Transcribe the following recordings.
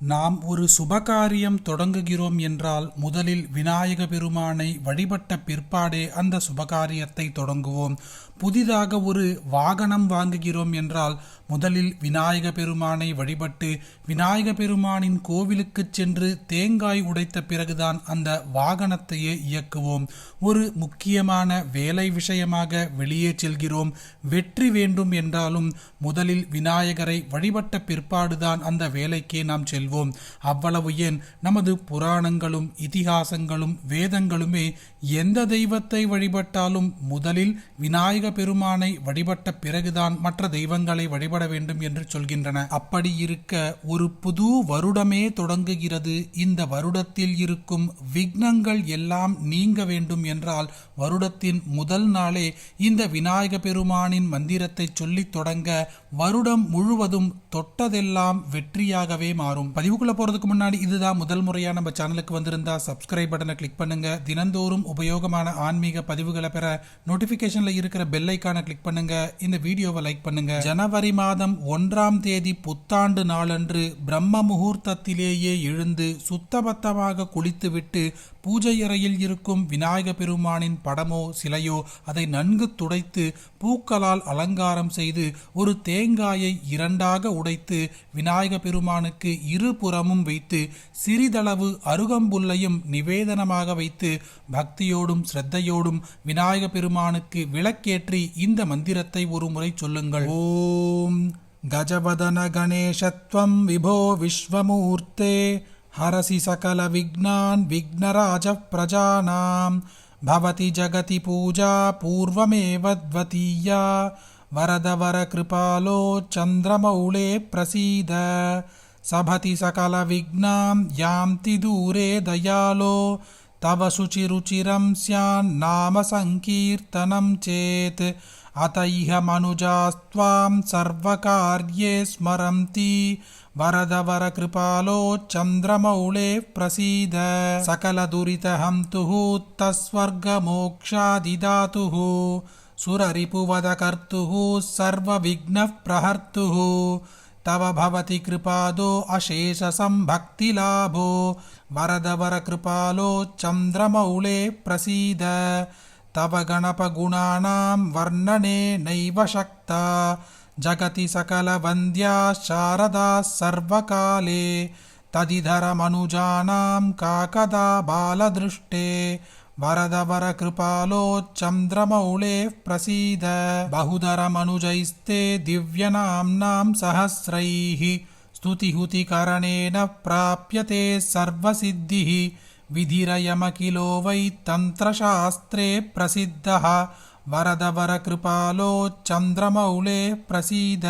நாம் ஒரு சுபகாரியம் தொடங்குகிறோம் என்றால் முதலில் விநாயக பெருமானை வழிபட்ட பிற்பாடே அந்த சுபகாரியத்தை தொடங்குவோம். புதிதாக ஒரு வாகனம் வாங்குகிறோம் என்றால் முதலில் விநாயக பெருமானை வழிபட்டு விநாயக பெருமானின் கோவிலுக்கு சென்று தேங்காய் உடைத்த பிறகுதான் அந்த வாகனத்தையே இயக்குவோம். ஒரு முக்கியமான வேலை விஷயமாக வெளியே செல்கிறோம். வெற்றி வேண்டும் என்றாலும் முதலில் விநாயகரை வழிபட்ட பிற்பாடுதான் அந்த வேலைக்கே நாம் செல்வோம். அவ்வளவு ஏன்? நமது புராணங்களும் இதிகாசங்களும் வேதங்களுமே எந்த தெய்வத்தை வழிபட்டாலும் முதலில் விநாயக பெருமானை வழிபட்ட பிறகுதான் மற்ற தெய்வங்களை வழிபட செயல்பட வேண்டும் என்று சொல்கின்றன. அப்படி இருக்க ஒரு புது வருடமே தொடங்குகிறது. இந்த வருடத்தில் இருக்கும் விக்னங்கள் எல்லாம் நீங்க வேண்டும் என்றால் வருடத்தின் முதல் நாளே இந்த விநாயக பெருமானின் மந்திரத்தை சொல்லி தொடங்க வருடம் முழுவதும் தொட்டதெல்லாம் வெற்றியாகவே மாறும். பதிவுக்குள்ள போறதுக்கு முன்னாடி இதுதான் முதல் முறையா நம்ம சேனலுக்கு வந்திருந்தா சப்ஸ்கிரைப் பட்டனை கிளிக் பண்ணுங்க. தினந்தோறும் உபயோகமான ஆன்மீக பதிவுகளை பெற நோட்டிபிகேஷன்ல இருக்கிற பெல் ஐக்கான கிளிக் பண்ணுங்க. இந்த வீடியோவை லைக் பண்ணுங்க. ஜனவரி மாதம் ஒன்றாம் தேதி புத்தாண்டு நாளன்று பிரம்ம முகூர்த்தத்திலேயே எழுந்து சுத்தபத்தமாக குளித்துவிட்டு பூஜை அறையில் இருக்கும் விநாயக பெருமானின் படமோ சிலையோ அதை நன்கு துடைத்து பூக்களால் அலங்காரம் செய்து ஒரு தேங்காயை இரண்டாக உடைத்து விநாயக பெருமானுக்கு இருபுறமும் வைத்து சிறிதளவு அருகம்புல்லையும் நிவேதனமாக வைத்து பக்தியோடும் ஸ்ரத்தையோடும் விநாயக பெருமானுக்கு விளக்கேற்றி இந்த மந்திரத்தை ஒரு முறை சொல்லுங்கள். ஓம் गजवदनगणेशत्वं विभो विश्वमूर्ते हरसि सकलविघ्नान् विघ्नराजः प्रजानां भवति जगति पूजा पूर्वमेव द्वतीया वरदवरकृपालो चन्द्रमौळे प्रसीद सभति सकलविघ्नां यान्ति दूरे दयालो तव शुचिरुचिरं स्यान्नाम सङ्कीर्तनं चेत् అత ఇహ మనుజాస్త్వాం సర్వకార్యే స్మరంతి. వరద వర కృపాలో చంద్రమౌళే ప్రసీద. సకల దురిత హంతు తస్వర్గమోక్షాదిదాతు సురరిపువదకర్తు సర్వవిఘ్న ప్రహర్తు. తవ భవతి కృపాదో అశేష సంభక్తిలాభో వరద వర కృపాలో చంద్రమౌళే ప్రసీద. तव गणपगुणानां वर्णने नैव शक्ता। जगति सकलवन्द्या शारदा सर्वकाले। तदिधरमनुजानां काकदा बालदृष्टे। वरदवरकृपालो चन्द्रमौळे प्रसीद। बहुधरमनुजैस्ते दिव्यनाम्नां सहस्रैः। स्तुतिहुतिकरणेन प्राप्यते सर्वसिद्धिः विधिरयमखिलो वै तन्त्रशास्त्रे प्रसिद्धः। वरदवरकृपालो चन्द्रमौळे प्रसीद।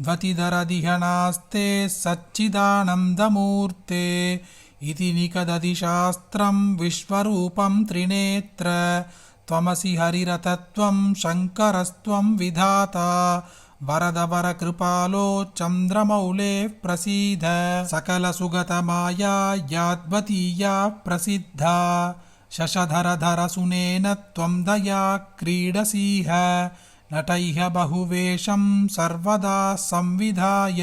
ध्वतिधरदिहनास्ते सच्चिदानन्दमूर्ते। इति निकदधिशास्त्रं विश्वरूपं त्रिनेत्र। त्वमसि हरिरतत्वं शङ्करस्त्वं विधाता वरदवरकृपालो चन्द्रमौळे प्रसीद। सकलसुगतमाया याद्वतीया प्रसिद्धा। शशधरधरसुनेन त्वं दया क्रीडसीह। नटैः बहुवेषं सर्वदा संविधाय।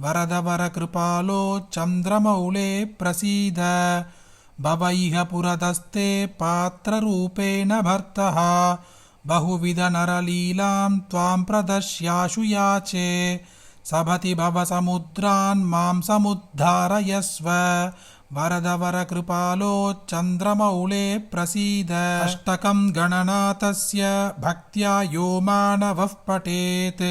वरदवरकृपालो चन्द्रमौळे प्रसीद। भवैह पुरदस्ते पात्ररूपेण भर्तः बहुविधनरलीलां त्वां प्रदर्श्याशु याचे सभति भवसमुद्रान् मां समुद्धारयस्व वरदवरकृपालो चन्द्रमौळे प्रसीद अष्टकं गणनाथस्य भक्त्या यो मानवः पठेत्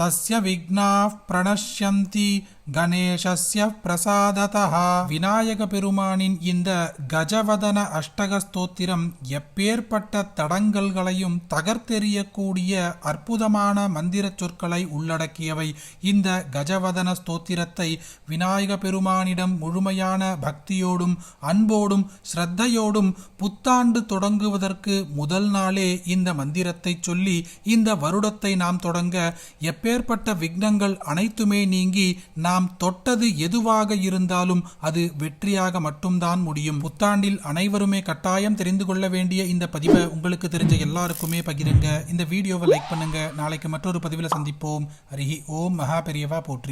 तस्य विघ्नाः प्रणश्यन्ति கணேசஸ்ய பிரசாததா விநாயக பெருமானின் இந்த கஜவதன அஷ்டக ஸ்தோத்திரம் எப்பேற்பட்ட தடங்கல்களையும் தகர்த்தெறியக்கூடிய அற்புதமான மந்திர சொற்களை உள்ளடக்கியவை. இந்த கஜவதன ஸ்தோத்திரத்தை விநாயக பெருமானிடம் முழுமையான பக்தியோடும் அன்போடும் ஸ்ரத்தையோடும் புத்தாண்டு தொடங்குவதற்கு முதல் நாளே இந்த மந்திரத்தை சொல்லி இந்த வருடத்தை நாம் தொடங்க எப்பேற்பட்ட விக்னங்கள் அனைத்துமே நீங்கி நாம் தொட்டது எதுவாக இருந்தாலும் அது வெற்றியாக மட்டும்தான் முடியும். புத்தாண்டில் அனைவருமே கட்டாயம் தெரிந்து கொள்ள வேண்டிய இந்த பதிவை உங்களுக்கு தெரிஞ்ச எல்லாருக்குமே பகிருங்க. இந்த வீடியோவை லைக் பண்ணுங்க. நாளைக்கு மற்றொரு பதிவில் சந்திப்போம். அருகி ஓம் மகா பெரியவா போற்றி.